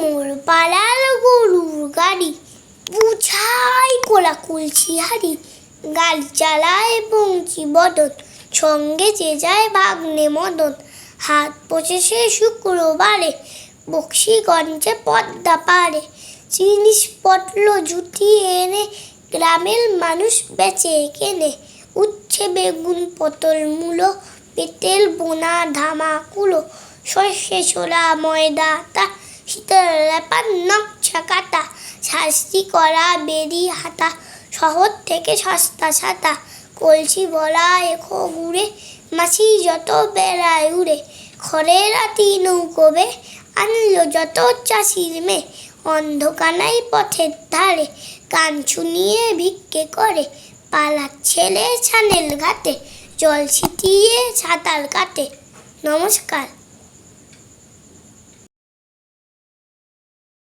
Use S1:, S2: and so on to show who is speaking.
S1: মোর পালাল গরুর গাড়ি। বুঝাই কোলা কুলছি হাড়ি। গাড়ি চালায় বংশী বদন। সঙ্গে যে যায় ভাগ্নে মদন। হাত পচেছে শুক্রবারে। বক্সিগঞ্জে পদ্মা পারে। জিনিসপত্র জুটিয়ে এনে গ্রামের মানুষ বেচে কেনে। উচ্ছে বেগুন পটল মূলো, পেটেল বোনা, ধামা কুলো, সর্ষে ছোলা, ময়দা তা লেপার নকশা কাটা শাস্তি করা বেরি হাতা শহর থেকে সস্তা ছাতা কলসি বলা, এখো ঘুরে মাছি যত বেড়ায় উড়ে, খড়ের রাতি নৌকোবে আনলো যত চাষির মেয়ে, অন্ধকানাই পথের ধারে গান শুনিয়ে ভিক্ষে করে পালার ছেলে ছানেল ঘাটে, জল ছিটিয়ে সাঁতার কাটে, নমস্কার।